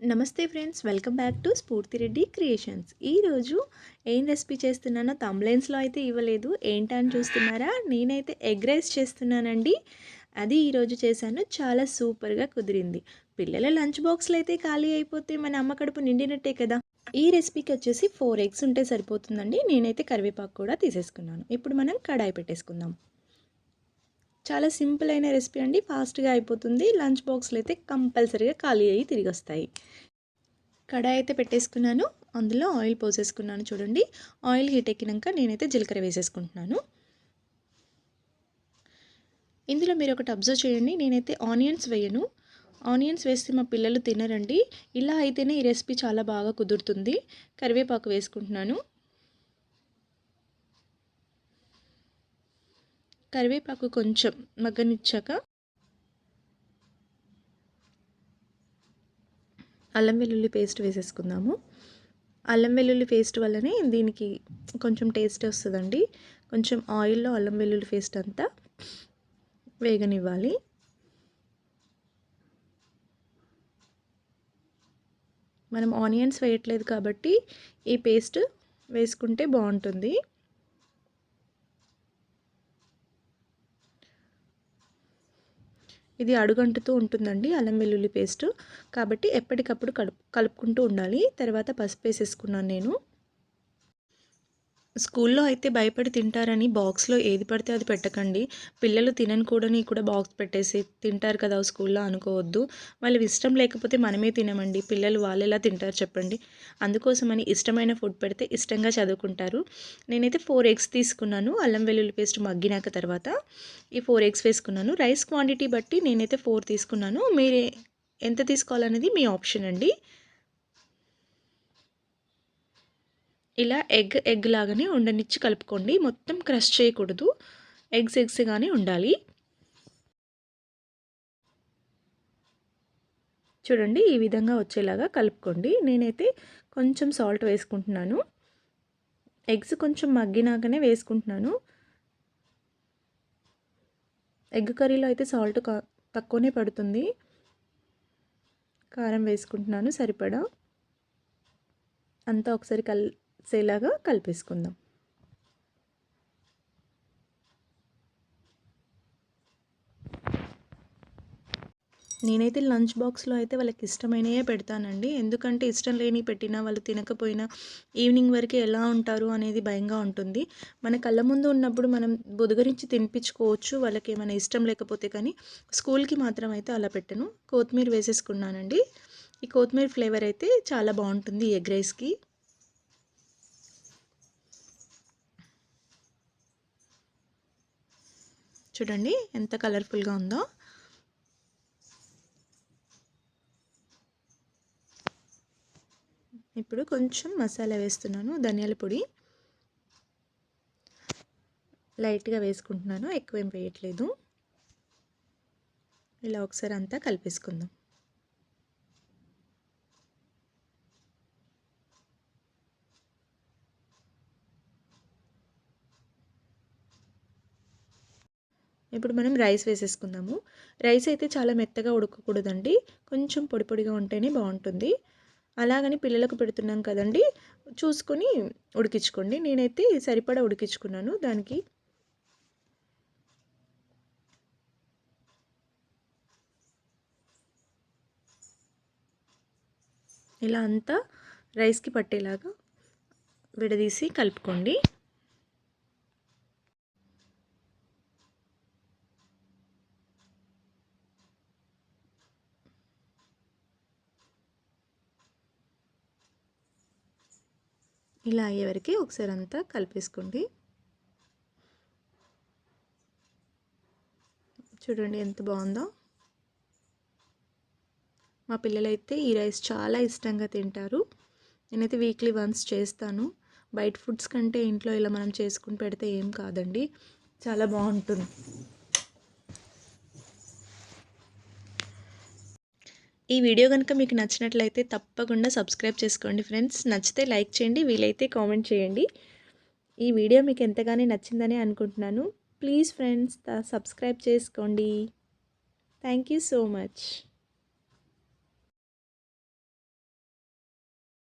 నమస్తే friends welcome back to స్ఫూర్తి Reddy creations. ఈరోజు ఏం రెసిపీ చేస్తున్నానో తమ్లైన్స్లో అయితే ఇవ్వలేదు. ఏంటని చూస్తున్నారా? నేనైతే ఎగ్ రైస్ చేస్తున్నానండి. అది ఈరోజు చేశాను. చాలా సూపర్గా కుదిరింది. పిల్లల లంచ్ బాక్స్లో అయితే ఖాళీ అయిపోతే మన అమ్మ కడుపు నిండినట్టే కదా. ఈ రెసిపీకి వచ్చేసి ఫోర్ ఎగ్స్ ఉంటే సరిపోతుందండి. నేనైతే కరివేపాకు కూడా తీసేసుకున్నాను. ఇప్పుడు మనం కడాయి పెట్టేసుకుందాం. చాలా సింపుల్ అయిన రెసిపీ అండి. ఫాస్ట్గా అయిపోతుంది. లంచ్ బాక్స్లు అయితే కంపల్సరీగా ఖాళీ అయ్యి తిరిగి వస్తాయి. కడాయి అయితే పెట్టేసుకున్నాను. అందులో ఆయిల్ పోసేసుకున్నాను చూడండి. ఆయిల్ హీట్ ఎక్కినాక నేనైతే జీలకర్ర వేసేసుకుంటున్నాను. ఇందులో మీరు ఒకటి అబ్జర్వ్ చేయండి. నేనైతే ఆనియన్స్ వేయను. ఆనియన్స్ వేస్తే మా పిల్లలు తినరండి. ఇలా అయితేనే ఈ రెసిపీ చాలా బాగా కుదురుతుంది. కరివేపాకు వేసుకుంటున్నాను. కరివేపాకు కొంచెం మగ్గనిచ్చాక అల్లం వెల్లుల్లి పేస్ట్ వేసేసుకుందాము. అల్లం వెల్లుల్లి పేస్ట్ వల్లనే దీనికి కొంచెం టేస్ట్ వస్తుందండి. కొంచెం ఆయిల్లో అల్లం వెల్లుల్లి పేస్ట్ అంతా వేగనివ్వాలి. మనం ఆనియన్స్ వేయట్లేదు కాబట్టి ఈ పేస్ట్ వేసుకుంటే బాగుంటుంది. ఇది అడుగంటుతూ ఉంటుందండి అల్లం వెల్లుల్లి పేస్ట్. కాబట్టి ఎప్పటికప్పుడు కలుపు కలుపుకుంటూ ఉండాలి. తర్వాత పసుపు వేసేసుకున్నాను నేను. స్కూల్లో అయితే భయపడి తింటారని బాక్స్లో ఏది పడితే అది పెట్టకండి. పిల్లలు తినని కూడాని కూడా బాక్స్ పెట్టేసి తింటారు కదా స్కూల్లో అనుకోవద్దు. వాళ్ళు ఇష్టం లేకపోతే మనమే తినమండి. పిల్లలు వాళ్ళు ఎలా తింటారు చెప్పండి. అందుకోసమని ఇష్టమైన ఫుడ్ పెడితే ఇష్టంగా చదువుకుంటారు. నేనైతే ఫోర్ ఎగ్స్ తీసుకున్నాను. అల్లం వెల్లుల్లి పేస్ట్ మగ్గినాక తర్వాత ఈ ఫోర్ ఎగ్స్ వేసుకున్నాను. రైస్ క్వాంటిటీ బట్టి నేనైతే ఫోర్ తీసుకున్నాను. మీరే ఎంత తీసుకోవాలనేది మీ ఆప్షన్ అండి. ఇలా ఎగ్ ఎగ్ లాగానే ఉండనిచ్చి కలుపుకోండి. మొత్తం క్రష్ చేయకూడదు. ఎగ్స్ ఎగ్స్గానే ఉండాలి. చూడండి ఈ విధంగా వచ్చేలాగా కలుపుకోండి. నేనైతే కొంచెం సాల్ట్ వేసుకుంటున్నాను. ఎగ్స్ కొంచెం మగ్గినాకనే వేసుకుంటున్నాను. ఎగ్ కర్రీలో అయితే సాల్ట్ తక్కువనే పడుతుంది. కారం వేసుకుంటున్నాను సరిపడా. అంతా ఒకసారి కల్ సేలాగా కలిపేసుకుందాం. నేనైతే లంచ్ బాక్స్లో అయితే వాళ్ళకి ఇష్టమైనవే పెడతానండి. ఎందుకంటే ఇష్టం లేని పెట్టినా వాళ్ళు తినకపోయినా ఈవినింగ్ వరకు ఎలా ఉంటారు అనేది భయంగా ఉంటుంది. మన కళ్ళ ముందు ఉన్నప్పుడు మనం బుదగరించి తినిపించుకోవచ్చు వాళ్ళకి ఏమైనా ఇష్టం లేకపోతే కానీ. స్కూల్కి మాత్రం అయితే అలా పెట్టను. కొత్తిమీర వేసేసుకున్నానండి. ఈ కొత్తిమీర ఫ్లేవర్ అయితే చాలా బాగుంటుంది ఎగ్ రైస్కి. చూడండి ఎంత కలర్ఫుల్గా ఉందో. ఇప్పుడు కొంచెం మసాలా వేస్తున్నాను ధనియాల పొడి. లైట్గా వేసుకుంటున్నాను ఎక్కువ ఏం వేయట్లేదు. ఇలా ఒకసారి అంతా కలిపేసుకుందాం. ఇప్పుడు మనం రైస్ వేసేసుకుందాము. రైస్ అయితే చాలా మెత్తగా ఉడకకూడదండి. కొంచెం పొడి పొడిగా ఉంటేనే బాగుంటుంది. అలాగని పిల్లలకు పెడుతున్నాం కదండి. చూసుకొని ఉడికించుకోండి. నేనైతే సరిపడా ఉడికించుకున్నాను. దానికి ఇలా అంతా రైస్కి పట్టేలాగా విడదీసి కలుపుకోండి. ఇలా అయ్యేవరకు ఒకసారి అంతా కలిపేసుకోండి. చూడండి ఎంత బాగుందో. మా పిల్లలైతే ఈ రైస్ చాలా ఇష్టంగా తింటారు. నేనైతే వీక్లీ వన్స్ చేస్తాను. బయట ఫుడ్స్ కంటే ఇంట్లో ఇలా మనం చేసుకుని పెడితే ఏం కాదండి. చాలా బాగుంటుంది. ఈ వీడియో కనుక మీకు నచ్చినట్లయితే తప్పకుండా సబ్స్క్రైబ్ చేసుకోండి ఫ్రెండ్స్. నచ్చితే లైక్ చేయండి వీలైతే కామెంట్ చేయండి. ఈ వీడియో మీకు ఎంతగానే నచ్చిందని అనుకుంటున్నాను. ప్లీజ్ ఫ్రెండ్స్ సబ్స్క్రైబ్ చేసుకోండి. Thank you so much.